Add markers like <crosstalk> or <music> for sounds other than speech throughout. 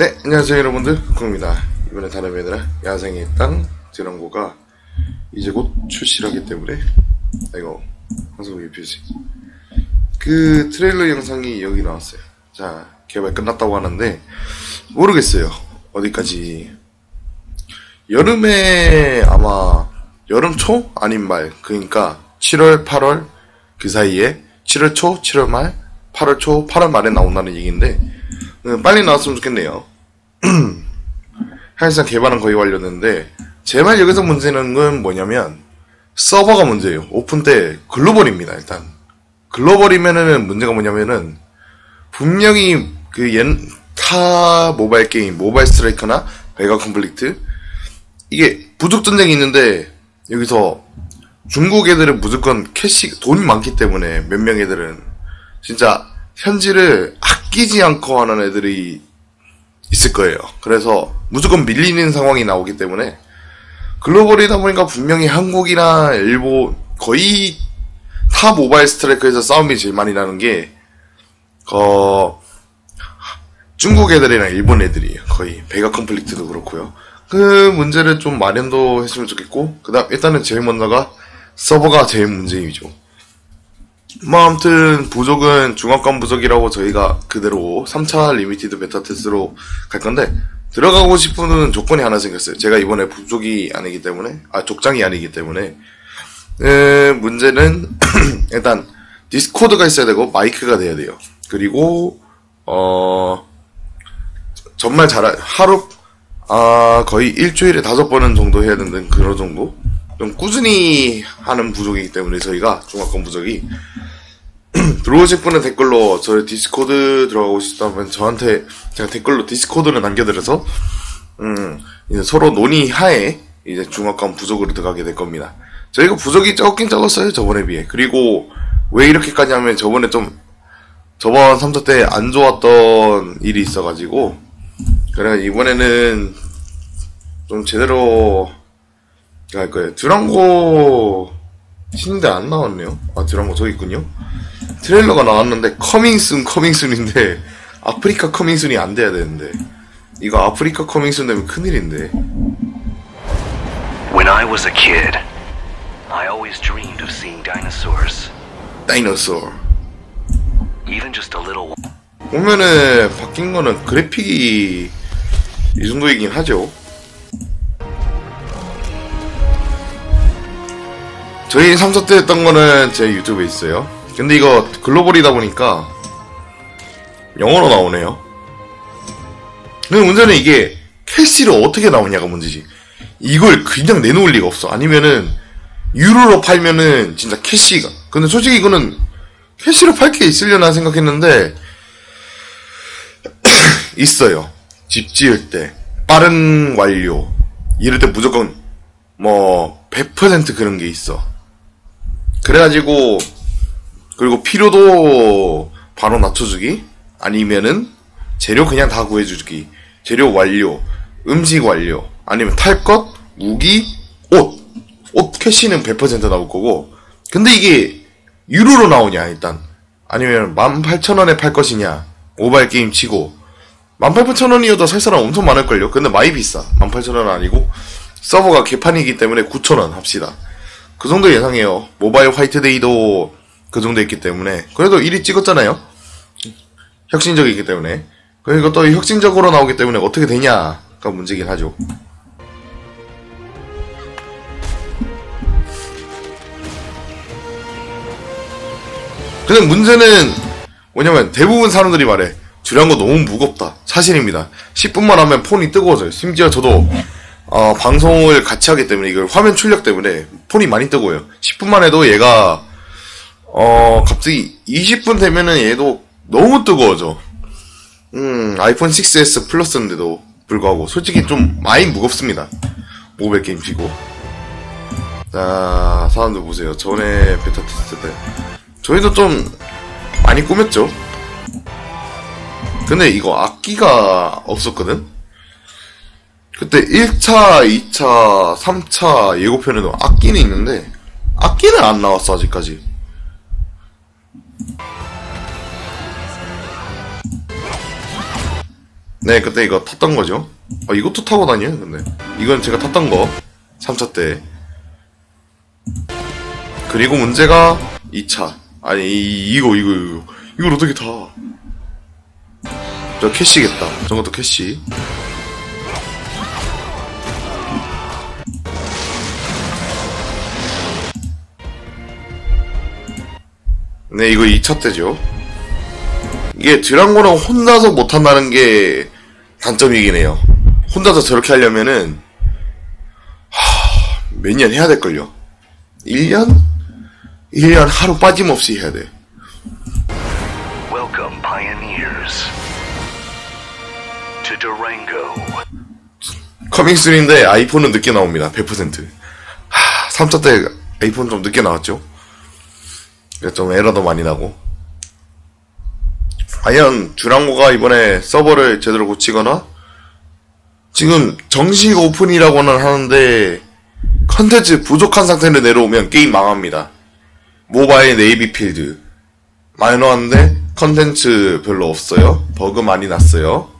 네, 안녕하세요 여러분들, 국입니다. 이번에 다른 애들아 야생의 땅 드럼고가 이제 곧 출시하기 때문에 아이고 방송 예표지 그 트레일러 영상이 여기 나왔어요. 자 개발 끝났다고 하는데 모르겠어요. 어디까지. 여름에 아마 여름 초? 아닌 말. 그러니까 7월 8월 그 사이에 7월 초 7월 말 8월 초 8월 말에 나온다는 얘기인데 음, 빨리 나왔으면 좋겠네요. <clears throat> 사실상 개발은 거의 완료됐는데 제발 여기서 문제는 건 뭐냐면 서버가 문제예요. 오픈 때 글로벌입니다. 일단 글로벌이면은 문제가 뭐냐면은 분명히 그타 모바일 게임 모바일 스트라이커나 베가 컴플리트 이게 부족 전쟁이 있는데 여기서 중국 애들은 무조건 캐시 돈이 많기 때문에 몇 명 애들은 진짜 현지를 아끼지 않고 하는 애들이 있을 거예요. 그래서 무조건 밀리는 상황이 나오기 때문에 글로벌이다 보니까 분명히 한국이나 일본 거의 타 모바일 스트라이크에서 싸움이 제일 많이 나는 게 어, 중국 애들이랑 일본 애들이에요. 거의 베가 컴플리트도 그렇고요. 그 문제를 좀 마련도 했으면 좋겠고 그다음 일단은 제일 먼저가 서버가 제일 문제이죠. 뭐 아무튼 부족은 중압감 부족이라고 저희가 그대로 3차 리미티드 베타 테스트로 갈 건데 들어가고 싶은 조건이 하나 생겼어요. 제가 이번에 부족이 아니기 때문에 아 족장이 아니기 때문에 에, 문제는 <clears throat> 일단 디스코드가 있어야 되고 마이크가 돼야 돼요. 그리고 어 정말 잘 하루 아 거의 일주일에 다섯 번은 정도 해야 되는 그런 정도 좀 꾸준히 하는 부족이기 때문에 저희가 중학권 부족이 <clears throat> 들어오실 분은 댓글로 저희 디스코드 들어가고 싶다면 저한테 제가 댓글로 디스코드를 남겨드려서 음 이제 서로 논의하에 이제 중학권 부족으로 들어가게 될 겁니다. 저희가 부족이 적긴 적었어요 저번에 비해. 그리고 왜 이렇게까지 하면 저번에 좀 저번 3차 때 안 좋았던 일이 있어가지고 그래 이번에는 좀 제대로 할 거예요. 드랑고 신인데 안 나왔네요. 아 드랑고 저기 있군요. 트레일러가 나왔는데 커밍순 커밍순인데 <laughs> 아프리카 커밍순이 안 돼야 되는데 이거 아프리카 커밍순 되면 큰일인데 When I was a kid, I always dreamed of seeing dinosaurs. 다이너소어 Even just a little. 보면은 바뀐 거는 그래픽이 이 정도이긴 하죠 저희 3사 때 했던 거는 제 유튜브에 있어요. 근데 이거 글로벌이다 보니까 영어로 나오네요. 근데 문제는 이게 캐시를 어떻게 나오냐가 문제지. 이걸 그냥 내놓을 리가 없어. 아니면은 유로로 팔면은 진짜 캐시가. 근데 솔직히 이거는 캐시로 팔 게 있으려나 생각했는데 <clears throat> 있어요. 집 지을 때. 빠른 완료. 이럴 때 무조건 뭐 100% 그런 게 있어 그래가지고 그리고 필요도 바로 낮춰주기? 아니면은 재료 그냥 다 구해주기. 재료 완료 음식 완료 아니면 탈 것 무기 옷. 옷 캐시는 100% 나올 거고. 근데 이게 유로로 나오냐 일단? 아니면 18,000원에 팔 것이냐? 모바일 게임 치고. 18,000원이어도 살 사람 엄청 많을걸요? 근데 많이 비싸. 18,000원 아니고. 서버가 개판이기 때문에 9,000원 합시다 그 정도 예상해요. 모바일 화이트데이도 그 정도 있기 때문에. 그래도 1위 찍었잖아요. 혁신적이기 때문에. 그리고 또 혁신적으로 나오기 때문에 어떻게 되냐가 문제긴 하죠. 근데 문제는 뭐냐면 대부분 사람들이 말해. 주량거 너무 무겁다. 사실입니다. 10분만 하면 폰이 뜨거워져요. 심지어 저도 어, 방송을 같이 하기 때문에 이걸 화면 출력 때문에 폰이 많이 뜨고요. 10분만 해도 얘가 어 갑자기 20분 되면은 얘도 너무 뜨거워져. 음 아이폰 6s 플러스인데도 불구하고 솔직히 좀 많이 무겁습니다. 모바일 게임 치고. 자 사람들 보세요. 전에 베타 테스트 때 저희도 좀 많이 꾸몄죠. 근데 이거 악기가 없었거든. 그때 1차, 2차, 3차 예고편에도 악기는 있는데 악기는 안 나왔어 아직까지. 네, 그때 이거 탔던 거죠. 아, 이것도 타고 다녀요, 근데. 이건 제가 탔던 거. 3차 때. 그리고 문제가 2차. 아니, 이, 이거, 이거, 이거. 이걸 어떻게 타? 저 캐시겠다. 저것도 캐시. 네, 이거 2차 때죠. 이게 드랑고랑 혼자서 못한다는 게 단점이긴 해요. 혼자서 저렇게 하려면은 몇년 해야 될걸요. 1년? 1년 하루 빠짐없이 해야 돼. Welcome, pioneers, to Durango. 커밍3인데 아이폰은 늦게 나옵니다. 100%. 하, 3차 때 아이폰 좀 늦게 나왔죠. 좀 에러도 많이 나고. 과연 듀랑고가 이번에 서버를 제대로 고치거나 지금 정식 오픈이라고는 하는데 컨텐츠 부족한 상태로 내려오면 게임 망합니다. 모바일 네이비 필드 나왔는데 컨텐츠 별로 없어요. 버그 많이 났어요.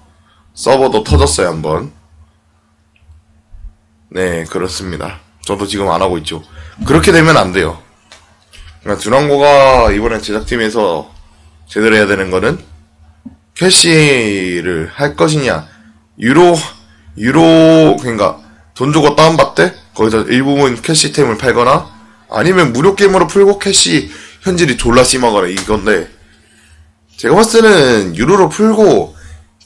서버도 터졌어요 한번. 네, 그렇습니다. 저도 지금 안 하고 있죠. 그렇게 되면 안 돼요. 그러니까 듀랑고가 이번에 제작팀에서 제대로 해야 되는 거는 캐시를 할 것이냐, 유로, 유로, 그러니까 돈 주고 다운받되 거기서 일부분 캐시템을 팔거나 아니면 무료 게임으로 풀고 캐시 현질이 졸라 심하거나 이건데 제가 봤을 때는 유로로 풀고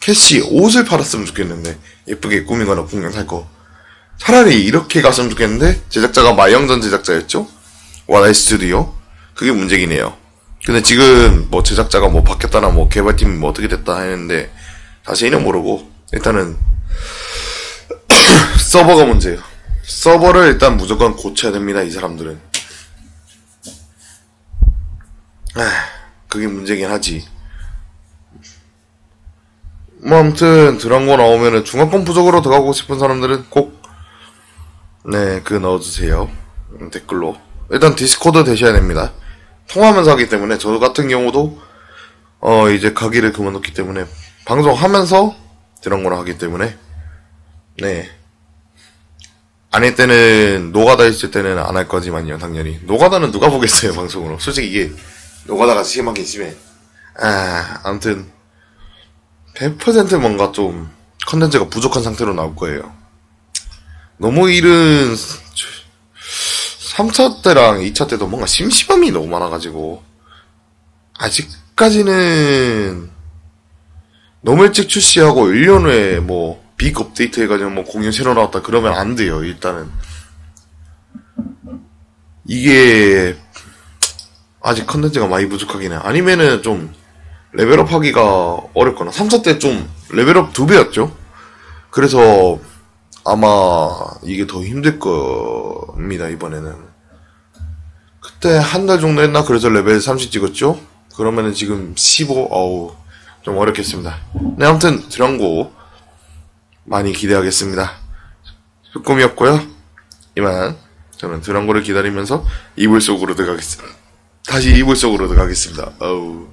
캐시 옷을 팔았으면 좋겠는데 예쁘게 꾸미거나 공룡 살거. 차라리 이렇게 갔으면 좋겠는데 제작자가 마영전 제작자였죠? 와나이 스튜디오 그게 문제긴 해요 근데 지금 뭐 제작자가 뭐 바뀌었다나 뭐 개발팀이 뭐 어떻게 됐다 했는데 자세히는 모르고 일단은 <coughs> 서버가 문제예요 서버를 일단 무조건 고쳐야 됩니다 이 사람들은 아, 그게 문제긴 하지 뭐 아무튼 드랑고 나오면은 중화권 부족으로 들어가고 싶은 사람들은 꼭 네, 그 넣어주세요. 음, 댓글로. 일단 디스코드 되셔야 됩니다. 통화하면서 하기 때문에, 저 같은 경우도, 어, 이제 가기를 그만뒀기 때문에, 방송하면서 드랑고를 하기 때문에, 네. 아닐 때는, 노가다 있을 때는 안 할 거지만요, 당연히. 노가다는 누가 보겠어요, <laughs> 방송으로. 솔직히 이게, 노가다가 심하긴 심해. 아, 아무튼, 100% 뭔가 좀, 컨텐츠가 부족한 상태로 나올 거예요. 너무 이른 3차 때랑 2차 때도 뭔가 심심함이 너무 많아가지고 아직까지는 너무 일찍 출시하고 1년 후에 뭐 빅 업데이트 해가지고 뭐 공연 새로 나왔다 그러면 안 돼요 일단은. 이게 아직 컨텐츠가 많이 부족하긴 해. 아니면은 좀 레벨업 하기가 어렵거나 3차 때 좀 레벨업 두 배였죠? 그래서 아마 이게 더 힘들 겁니다 이번에는. 그때 한 달 정도 했나? 그래서 레벨 30 찍었죠? 그러면은 지금 15 어우 좀 어렵겠습니다. 네 아무튼 드랑고 많이 기대하겠습니다. 꿈이었고요. 이만 저는 드랑고를 기다리면서 이불 속으로 들어가겠습니다 다시 이불 속으로 들어가겠습니다. 어우